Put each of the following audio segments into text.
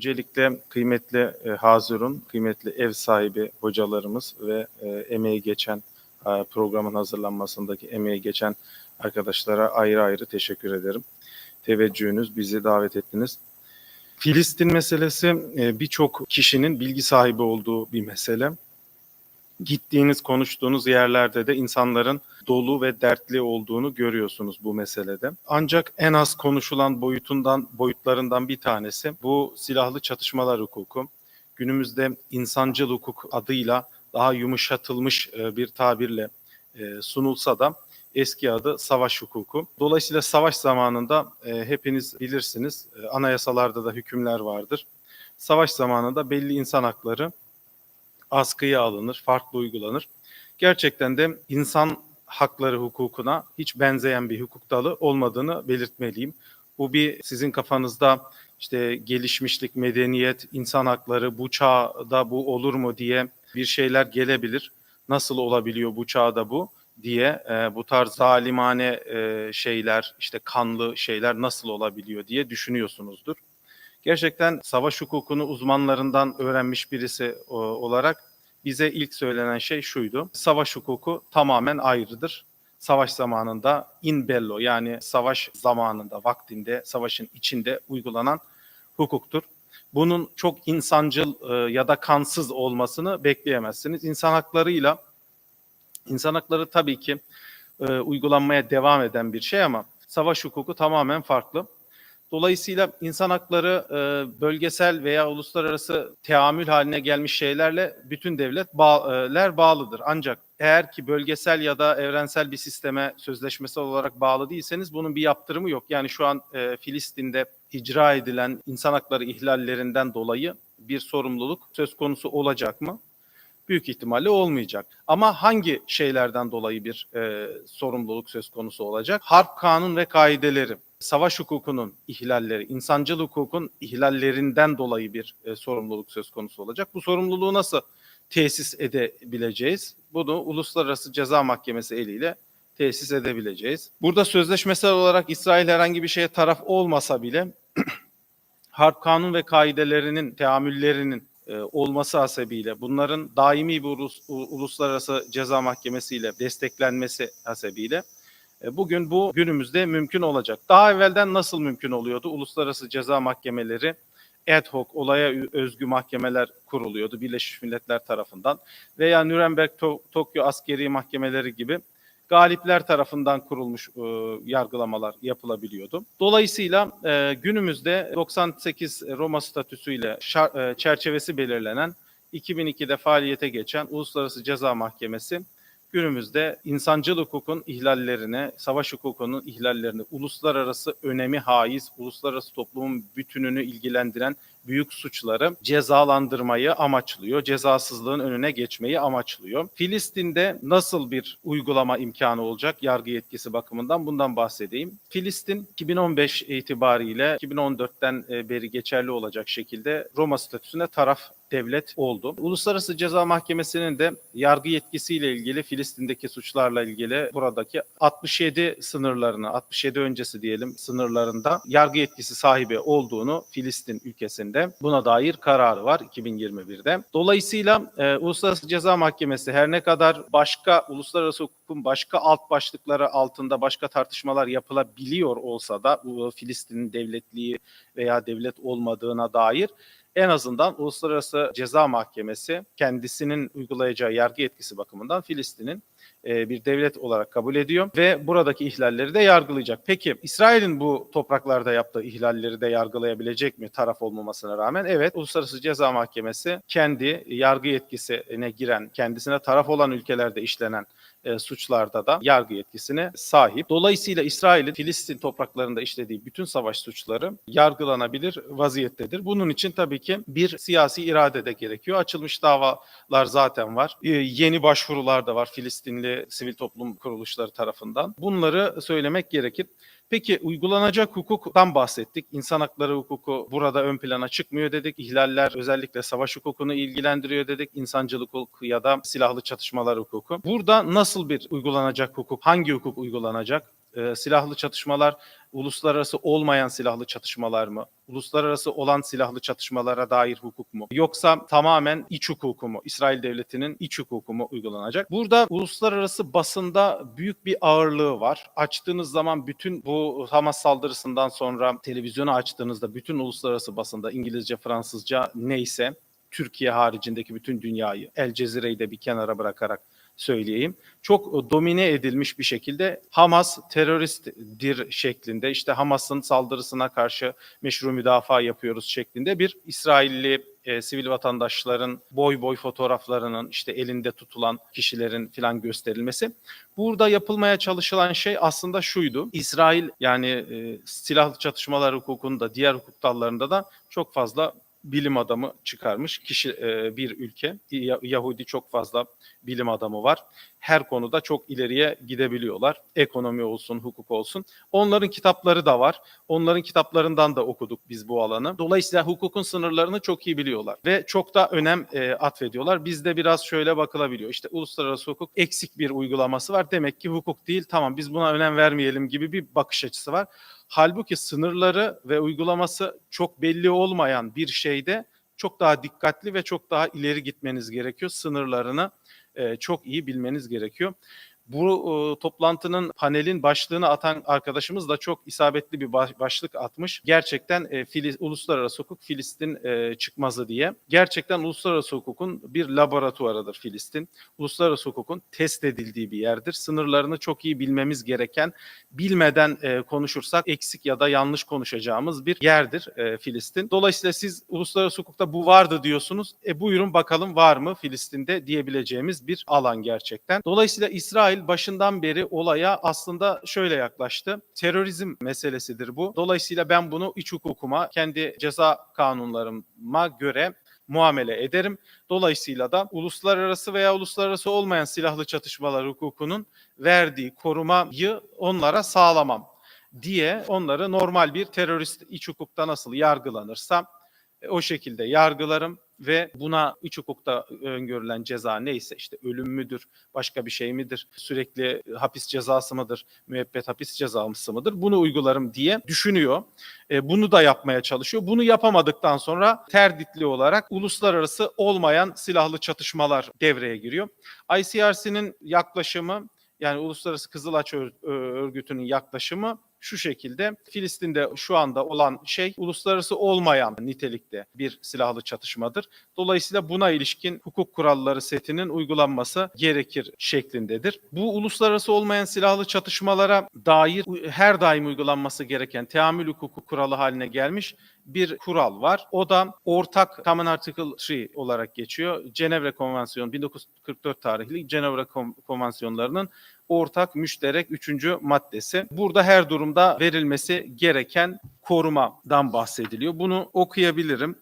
Öncelikle kıymetli e, Hazırun, kıymetli ev sahibi hocalarımız ve e, emeği geçen e, programın hazırlanmasındaki emeği geçen arkadaşlara ayrı ayrı teşekkür ederim. Teveccühünüz, bizi davet ettiniz. Filistin meselesi e, birçok kişinin bilgi sahibi olduğu bir mesele. Gittiğiniz, konuştuğunuz yerlerde de insanların dolu ve dertli olduğunu görüyorsunuz bu meselede. Ancak en az konuşulan boyutundan boyutlarından bir tanesi bu silahlı çatışmalar hukuku. Günümüzde insancıl hukuk adıyla daha yumuşatılmış e, bir tabirle e, sunulsa da eski adı savaş hukuku. Dolayısıyla savaş zamanında e, hepiniz bilirsiniz anayasalarda da hükümler vardır. Savaş zamanında belli insan hakları askıya alınır, farklı uygulanır. Gerçekten de insan hakları hukukuna hiç benzeyen bir hukuk dalı olmadığını belirtmeliyim. Bu bir sizin kafanızda işte gelişmişlik, medeniyet, insan hakları bu çağda bu olur mu diye bir şeyler gelebilir. Nasıl olabiliyor bu çağda bu diye e, bu tarz zalimane e, şeyler, işte kanlı şeyler nasıl olabiliyor diye düşünüyorsunuzdur. Gerçekten savaş hukukunu uzmanlarından öğrenmiş birisi o, olarak bize ilk söylenen şey şuydu. Savaş hukuku tamamen ayrıdır. Savaş zamanında in bello yani savaş zamanında, vaktinde, savaşın içinde uygulanan hukuktur. Bunun çok insancıl e, ya da kansız olmasını bekleyemezsiniz. İnsan haklarıyla insan hakları tabii ki e, uygulanmaya devam eden bir şey ama savaş hukuku tamamen farklı. Dolayısıyla insan hakları e, bölgesel veya uluslararası teamül haline gelmiş şeylerle bütün devletler bağlıdır. Ancak eğer ki bölgesel ya da evrensel bir sisteme sözleşmesel olarak bağlı değilseniz bunun bir yaptırımı yok. Yani şu an e, Filistin'de icra edilen insan hakları ihlallerinden dolayı bir sorumluluk söz konusu olacak mı? Büyük ihtimalle olmayacak. Ama hangi şeylerden dolayı bir e, sorumluluk söz konusu olacak? Harp kanun ve kaideleri savaş hukukunun ihlalleri, insancıl hukukun ihlallerinden dolayı bir e, sorumluluk söz konusu olacak. Bu sorumluluğu nasıl tesis edebileceğiz? Bunu Uluslararası Ceza Mahkemesi eliyle tesis edebileceğiz. Burada sözleşmesel olarak İsrail herhangi bir şeye taraf olmasa bile harp kanun ve kaidelerinin, teamüllerinin e, olması hasebiyle bunların daimi bir ulus, uluslararası ceza mahkemesi ile desteklenmesi hasebiyle bugün bu günümüzde mümkün olacak. Daha evvelden nasıl mümkün oluyordu? Uluslararası ceza mahkemeleri ad hoc olaya özgü mahkemeler kuruluyordu Birleşmiş Milletler tarafından veya Nürnberg to- Tokyo askeri mahkemeleri gibi galipler tarafından kurulmuş e, yargılamalar yapılabiliyordu. Dolayısıyla e, günümüzde 98 Roma statüsüyle şar- e, çerçevesi belirlenen 2002'de faaliyete geçen Uluslararası Ceza Mahkemesi günümüzde insancıl hukukun ihlallerine, savaş hukukunun ihlallerine, uluslararası önemi haiz, uluslararası toplumun bütününü ilgilendiren büyük suçları cezalandırmayı amaçlıyor. Cezasızlığın önüne geçmeyi amaçlıyor. Filistin'de nasıl bir uygulama imkanı olacak yargı yetkisi bakımından bundan bahsedeyim. Filistin 2015 itibariyle 2014'ten beri geçerli olacak şekilde Roma statüsüne taraf devlet oldu. Uluslararası Ceza Mahkemesi'nin de yargı yetkisiyle ilgili Filistin'deki suçlarla ilgili buradaki 67 sınırlarını, 67 öncesi diyelim sınırlarında yargı yetkisi sahibi olduğunu Filistin ülkesinde buna dair kararı var 2021'de. Dolayısıyla e, Uluslararası Ceza Mahkemesi her ne kadar başka uluslararası hukukun başka alt başlıkları altında başka tartışmalar yapılabiliyor olsa da Filistin'in devletliği veya devlet olmadığına dair en azından Uluslararası Ceza Mahkemesi kendisinin uygulayacağı yargı yetkisi bakımından Filistin'in e, bir devlet olarak kabul ediyor ve buradaki ihlalleri de yargılayacak. Peki İsrail'in bu topraklarda yaptığı ihlalleri de yargılayabilecek mi taraf olmamasına rağmen? Evet Uluslararası Ceza Mahkemesi kendi yargı yetkisine giren, kendisine taraf olan ülkelerde işlenen e, suçlarda da yargı yetkisine sahip. Dolayısıyla İsrail'in Filistin topraklarında işlediği bütün savaş suçları yargılanabilir vaziyettedir. Bunun için tabii ki bir siyasi irade de gerekiyor. Açılmış davalar zaten var. E, yeni başvurular da var Filistinli sivil toplum kuruluşları tarafından. Bunları söylemek gerekir. Peki uygulanacak hukuktan bahsettik. İnsan hakları hukuku burada ön plana çıkmıyor dedik. İhlaller özellikle savaş hukukunu ilgilendiriyor dedik. İnsancılık hukuku ya da silahlı çatışmalar hukuku. Burada nasıl bir uygulanacak hukuk, hangi hukuk uygulanacak? E, silahlı çatışmalar uluslararası olmayan silahlı çatışmalar mı? Uluslararası olan silahlı çatışmalara dair hukuk mu? Yoksa tamamen iç hukuku mu? İsrail devletinin iç hukuku mu uygulanacak? Burada uluslararası basında büyük bir ağırlığı var. Açtığınız zaman bütün bu Hamas saldırısından sonra televizyonu açtığınızda bütün uluslararası basında İngilizce, Fransızca neyse Türkiye haricindeki bütün dünyayı El Cezire'yi de bir kenara bırakarak söyleyeyim. Çok domine edilmiş bir şekilde Hamas teröristtir şeklinde işte Hamas'ın saldırısına karşı meşru müdafaa yapıyoruz şeklinde bir İsrailli e, sivil vatandaşların boy boy fotoğraflarının işte elinde tutulan kişilerin filan gösterilmesi. Burada yapılmaya çalışılan şey aslında şuydu. İsrail yani e, silahlı çatışmalar hukukunda diğer hukuk dallarında da çok fazla bilim adamı çıkarmış kişi e, bir ülke. Ya- Yahudi çok fazla bilim adamı var. Her konuda çok ileriye gidebiliyorlar. Ekonomi olsun, hukuk olsun. Onların kitapları da var. Onların kitaplarından da okuduk biz bu alanı. Dolayısıyla hukukun sınırlarını çok iyi biliyorlar ve çok da önem e, atfediyorlar. Bizde biraz şöyle bakılabiliyor. İşte uluslararası hukuk eksik bir uygulaması var. Demek ki hukuk değil. Tamam biz buna önem vermeyelim gibi bir bakış açısı var. Halbuki sınırları ve uygulaması çok belli olmayan bir şeyde çok daha dikkatli ve çok daha ileri gitmeniz gerekiyor. Sınırlarını e, çok iyi bilmeniz gerekiyor. Bu e, toplantının panelin başlığını atan arkadaşımız da çok isabetli bir baş- başlık atmış. Gerçekten e, Filiz, uluslararası hukuk Filistin e, çıkmazı diye. Gerçekten uluslararası hukukun bir laboratuvarıdır Filistin. Uluslararası hukukun test edildiği bir yerdir. Sınırlarını çok iyi bilmemiz gereken, bilmeden e, konuşursak eksik ya da yanlış konuşacağımız bir yerdir e, Filistin. Dolayısıyla siz uluslararası hukukta bu vardı diyorsunuz. E buyurun bakalım var mı Filistin'de diyebileceğimiz bir alan gerçekten. Dolayısıyla İsrail başından beri olaya aslında şöyle yaklaştı. Terörizm meselesidir bu. Dolayısıyla ben bunu iç hukukuma, kendi ceza kanunlarıma göre muamele ederim. Dolayısıyla da uluslararası veya uluslararası olmayan silahlı çatışmalar hukukunun verdiği korumayı onlara sağlamam diye onları normal bir terörist iç hukukta nasıl yargılanırsa o şekilde yargılarım ve buna iç hukukta öngörülen ceza neyse işte ölüm müdür, başka bir şey midir, sürekli hapis cezası mıdır, müebbet hapis cezası mıdır bunu uygularım diye düşünüyor. E, bunu da yapmaya çalışıyor. Bunu yapamadıktan sonra terditli olarak uluslararası olmayan silahlı çatışmalar devreye giriyor. ICRC'nin yaklaşımı yani Uluslararası Kızılaç Ör- Örgütü'nün yaklaşımı şu şekilde Filistin'de şu anda olan şey uluslararası olmayan nitelikte bir silahlı çatışmadır. Dolayısıyla buna ilişkin hukuk kuralları setinin uygulanması gerekir şeklindedir. Bu uluslararası olmayan silahlı çatışmalara dair her daim uygulanması gereken teamül hukuku kuralı haline gelmiş bir kural var. O da ortak Common Article 3 olarak geçiyor. Cenevre Konvansiyonu 1944 tarihli Cenevre Kon- Konvansiyonlarının ortak müşterek üçüncü maddesi. Burada her durumda verilmesi gereken korumadan bahsediliyor. Bunu okuyabilirim.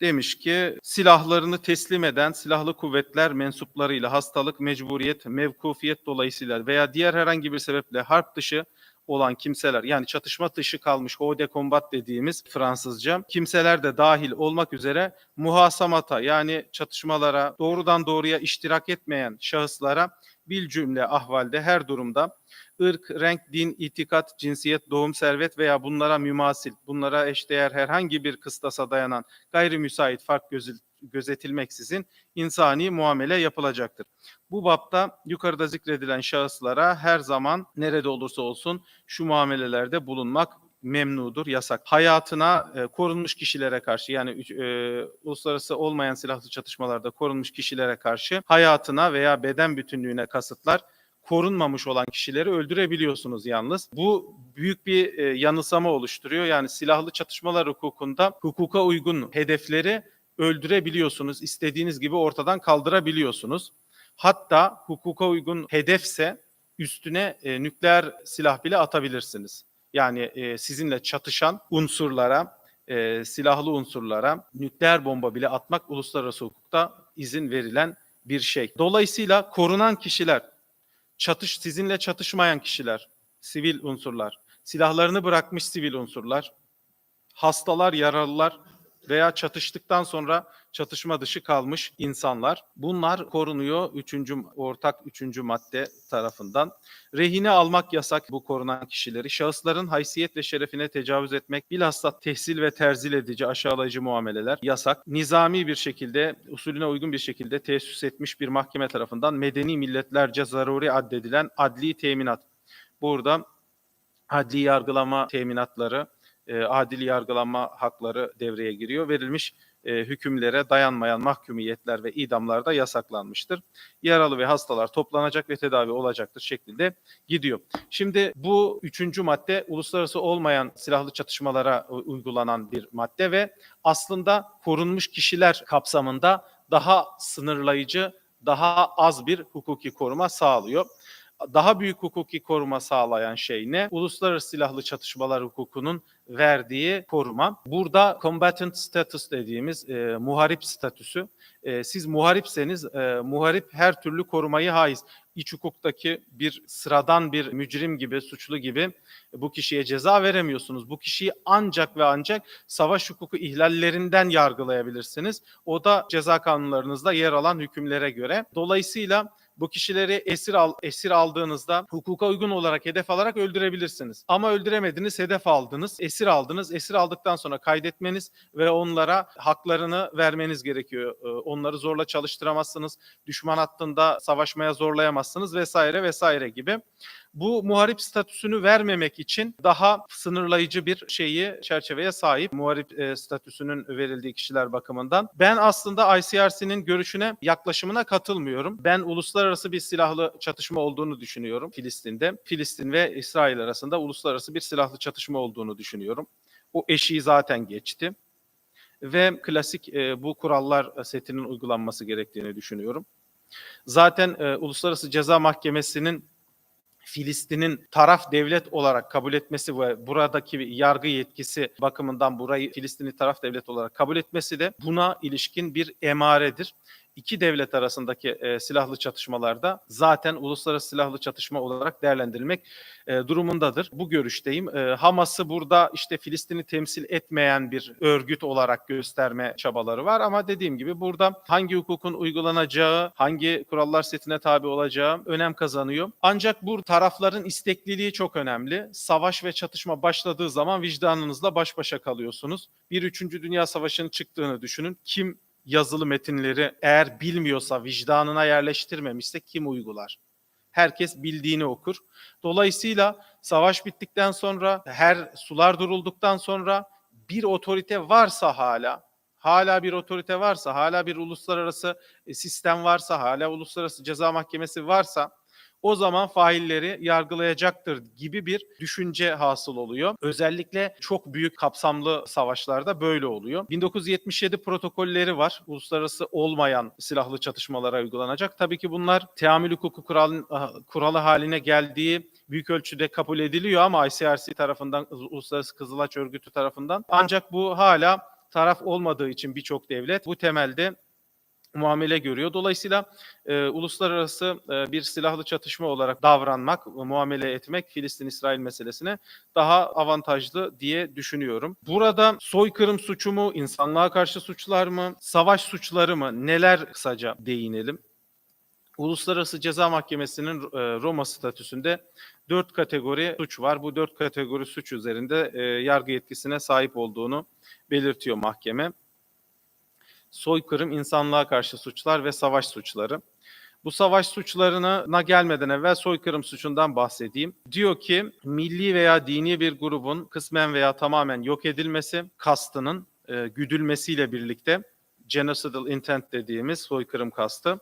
Demiş ki silahlarını teslim eden silahlı kuvvetler mensuplarıyla hastalık, mecburiyet, mevkufiyet dolayısıyla veya diğer herhangi bir sebeple harp dışı olan kimseler yani çatışma dışı kalmış hode combat dediğimiz Fransızca kimseler de dahil olmak üzere muhasamata yani çatışmalara doğrudan doğruya iştirak etmeyen şahıslara bil cümle ahvalde her durumda ırk, renk, din, itikat, cinsiyet, doğum, servet veya bunlara mümasil, bunlara eşdeğer herhangi bir kıstasa dayanan gayrimüsait fark gözü- gözetilmeksizin insani muamele yapılacaktır. Bu bapta yukarıda zikredilen şahıslara her zaman nerede olursa olsun şu muamelelerde bulunmak memnudur, yasak. Hayatına e, korunmuş kişilere karşı yani e, uluslararası olmayan silahlı çatışmalarda korunmuş kişilere karşı hayatına veya beden bütünlüğüne kasıtlar korunmamış olan kişileri öldürebiliyorsunuz yalnız. Bu büyük bir e, yanılsama oluşturuyor. Yani silahlı çatışmalar hukukunda hukuka uygun hedefleri öldürebiliyorsunuz. İstediğiniz gibi ortadan kaldırabiliyorsunuz. Hatta hukuka uygun hedefse üstüne e, nükleer silah bile atabilirsiniz. Yani e, sizinle çatışan unsurlara, e, silahlı unsurlara nükleer bomba bile atmak uluslararası hukukta izin verilen bir şey. Dolayısıyla korunan kişiler, çatış sizinle çatışmayan kişiler, sivil unsurlar, silahlarını bırakmış sivil unsurlar, hastalar, yaralılar veya çatıştıktan sonra çatışma dışı kalmış insanlar. Bunlar korunuyor 3. ortak 3. madde tarafından. Rehine almak yasak bu korunan kişileri. Şahısların haysiyet ve şerefine tecavüz etmek, bilhassa tehsil ve terzil edici aşağılayıcı muameleler yasak. Nizami bir şekilde, usulüne uygun bir şekilde tesis etmiş bir mahkeme tarafından medeni milletlerce zaruri addedilen adli teminat. Burada adli yargılama teminatları, e, adil yargılama hakları devreye giriyor. Verilmiş e, hükümlere dayanmayan mahkumiyetler ve idamlar da yasaklanmıştır. Yaralı ve hastalar toplanacak ve tedavi olacaktır şeklinde gidiyor. Şimdi bu üçüncü madde uluslararası olmayan silahlı çatışmalara u- uygulanan bir madde ve aslında korunmuş kişiler kapsamında daha sınırlayıcı, daha az bir hukuki koruma sağlıyor daha büyük hukuki koruma sağlayan şey ne? Uluslararası silahlı çatışmalar hukukunun verdiği koruma. Burada combatant status dediğimiz e, muharip statüsü. E, siz muharipseniz e, muharip her türlü korumayı haiz. İç hukuktaki bir sıradan bir mücrim gibi, suçlu gibi bu kişiye ceza veremiyorsunuz. Bu kişiyi ancak ve ancak savaş hukuku ihlallerinden yargılayabilirsiniz. O da ceza kanunlarınızda yer alan hükümlere göre. Dolayısıyla bu kişileri esir al, esir aldığınızda hukuka uygun olarak hedef alarak öldürebilirsiniz. Ama öldüremediniz, hedef aldınız, esir aldınız. Esir aldıktan sonra kaydetmeniz ve onlara haklarını vermeniz gerekiyor. Ee, Onları zorla çalıştıramazsınız. Düşman hattında savaşmaya zorlayamazsınız vesaire vesaire gibi. Bu muharip statüsünü vermemek için daha sınırlayıcı bir şeyi çerçeveye sahip muharip e, statüsünün verildiği kişiler bakımından. Ben aslında ICRC'nin görüşüne, yaklaşımına katılmıyorum. Ben uluslararası bir silahlı çatışma olduğunu düşünüyorum Filistin'de. Filistin ve İsrail arasında uluslararası bir silahlı çatışma olduğunu düşünüyorum. O eşiği zaten geçti ve klasik e, bu kurallar setinin uygulanması gerektiğini düşünüyorum. Zaten e, Uluslararası Ceza Mahkemesi'nin Filistin'in taraf devlet olarak kabul etmesi ve buradaki yargı yetkisi bakımından burayı Filistin'i taraf devlet olarak kabul etmesi de buna ilişkin bir emaredir. İki devlet arasındaki e, silahlı çatışmalarda zaten uluslararası silahlı çatışma olarak değerlendirilmek e, durumundadır. Bu görüşteyim. E, Hamas'ı burada işte Filistin'i temsil etmeyen bir örgüt olarak gösterme çabaları var ama dediğim gibi burada hangi hukukun uygulanacağı, hangi kurallar setine tabi olacağı önem kazanıyor. Ancak bu tarafların istekliliği çok önemli. Savaş ve çatışma başladığı zaman vicdanınızla baş başa kalıyorsunuz. Bir üçüncü Dünya Savaşı'nın çıktığını düşünün. Kim yazılı metinleri eğer bilmiyorsa, vicdanına yerleştirmemişse kim uygular? Herkes bildiğini okur. Dolayısıyla savaş bittikten sonra, her sular durulduktan sonra bir otorite varsa hala, hala bir otorite varsa, hala bir uluslararası e, sistem varsa, hala uluslararası ceza mahkemesi varsa o zaman failleri yargılayacaktır gibi bir düşünce hasıl oluyor. Özellikle çok büyük kapsamlı savaşlarda böyle oluyor. 1977 protokolleri var. Uluslararası olmayan silahlı çatışmalara uygulanacak. Tabii ki bunlar teamül hukuku kural, kuralı haline geldiği büyük ölçüde kabul ediliyor ama ICRC tarafından, Uluslararası Kızılaç Örgütü tarafından. Ancak bu hala taraf olmadığı için birçok devlet bu temelde muamele görüyor. Dolayısıyla e, uluslararası e, bir silahlı çatışma olarak davranmak, muamele etmek Filistin-İsrail meselesine daha avantajlı diye düşünüyorum. Burada soykırım suçu mu, insanlığa karşı suçlar mı, savaş suçları mı neler kısaca değinelim. Uluslararası Ceza Mahkemesi'nin e, Roma statüsünde dört kategori suç var. Bu dört kategori suç üzerinde e, yargı yetkisine sahip olduğunu belirtiyor mahkeme soykırım, insanlığa karşı suçlar ve savaş suçları. Bu savaş suçlarına gelmeden evvel soykırım suçundan bahsedeyim. Diyor ki milli veya dini bir grubun kısmen veya tamamen yok edilmesi, kastının e, güdülmesiyle birlikte genocidal intent dediğimiz soykırım kastı,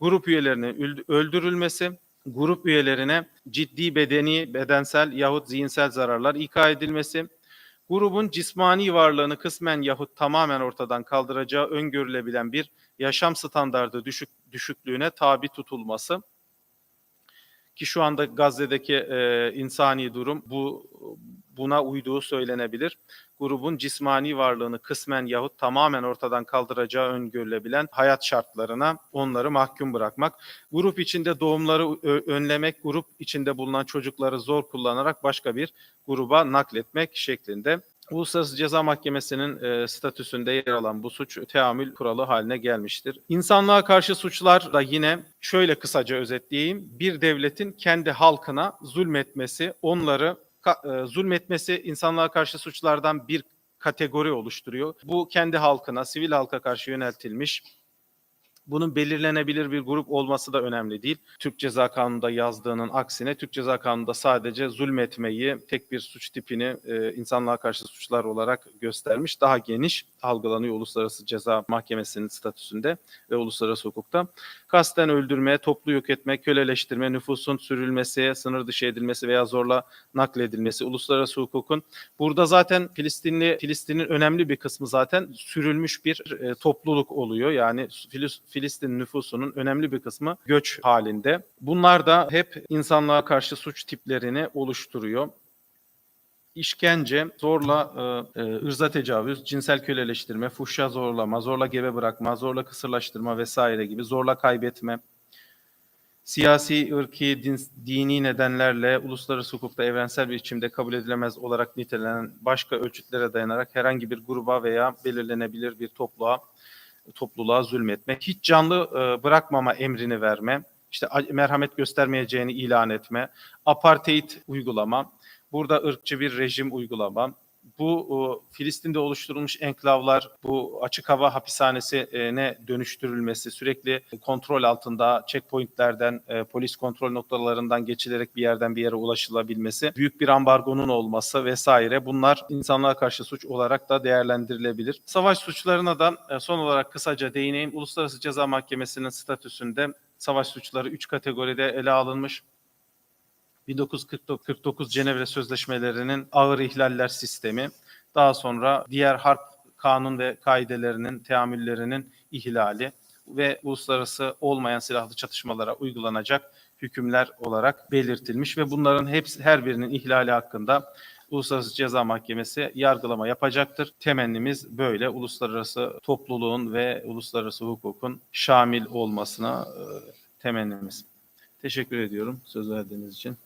grup üyelerinin öldürülmesi, grup üyelerine ciddi bedeni, bedensel yahut zihinsel zararlar ika edilmesi, grubun cismani varlığını kısmen yahut tamamen ortadan kaldıracağı öngörülebilen bir yaşam standardı düşük, düşüklüğüne tabi tutulması. Ki şu anda Gazze'deki e, insani durum bu buna uyduğu söylenebilir. Grubun cismani varlığını kısmen yahut tamamen ortadan kaldıracağı öngörülebilen hayat şartlarına onları mahkum bırakmak. Grup içinde doğumları önlemek, grup içinde bulunan çocukları zor kullanarak başka bir gruba nakletmek şeklinde. Uluslararası Ceza Mahkemesi'nin e, statüsünde yer alan bu suç teamül kuralı haline gelmiştir. İnsanlığa karşı suçlar da yine şöyle kısaca özetleyeyim. Bir devletin kendi halkına zulmetmesi, onları zulmetmesi insanlığa karşı suçlardan bir kategori oluşturuyor. Bu kendi halkına, sivil halka karşı yöneltilmiş bunun belirlenebilir bir grup olması da önemli değil. Türk Ceza Kanunu'nda yazdığının aksine Türk Ceza Kanunu'nda sadece zulmetmeyi tek bir suç tipini e, insanlığa karşı suçlar olarak göstermiş. Daha geniş algılanıyor Uluslararası Ceza Mahkemesi'nin statüsünde ve uluslararası hukukta. Kasten öldürme, toplu yok etme, köleleştirme, nüfusun sürülmesi, sınır dışı edilmesi veya zorla nakledilmesi uluslararası hukukun burada zaten Filistinli Filistin'in önemli bir kısmı zaten sürülmüş bir e, topluluk oluyor. Yani Filis- Filistin nüfusunun önemli bir kısmı göç halinde. Bunlar da hep insanlığa karşı suç tiplerini oluşturuyor. İşkence, zorla e, e, ırza tecavüz, cinsel köleleştirme, fuhşa zorlama, zorla gebe bırakma, zorla kısırlaştırma vesaire gibi zorla kaybetme, siyasi, ırki, din, dini nedenlerle uluslararası hukukta evrensel bir biçimde kabul edilemez olarak nitelenen başka ölçütlere dayanarak herhangi bir gruba veya belirlenebilir bir topluluğa topluluğa zulmetmek, hiç canlı e, bırakmama emrini verme, işte merhamet göstermeyeceğini ilan etme, apartheid uygulama, burada ırkçı bir rejim uygulama, bu Filistin'de oluşturulmuş enklavlar, bu açık hava hapishanesine dönüştürülmesi, sürekli kontrol altında checkpointlerden, e, polis kontrol noktalarından geçilerek bir yerden bir yere ulaşılabilmesi, büyük bir ambargonun olması vesaire bunlar insanlığa karşı suç olarak da değerlendirilebilir. Savaş suçlarına da e, son olarak kısaca değineyim. Uluslararası Ceza Mahkemesi'nin statüsünde savaş suçları 3 kategoride ele alınmış. 1949 Cenevre Sözleşmelerinin ağır ihlaller sistemi, daha sonra diğer harp kanun ve kaidelerinin, teamüllerinin ihlali ve uluslararası olmayan silahlı çatışmalara uygulanacak hükümler olarak belirtilmiş ve bunların hepsi her birinin ihlali hakkında Uluslararası Ceza Mahkemesi yargılama yapacaktır. Temennimiz böyle uluslararası topluluğun ve uluslararası hukukun şamil olmasına e, temennimiz. Teşekkür ediyorum söz verdiğiniz için.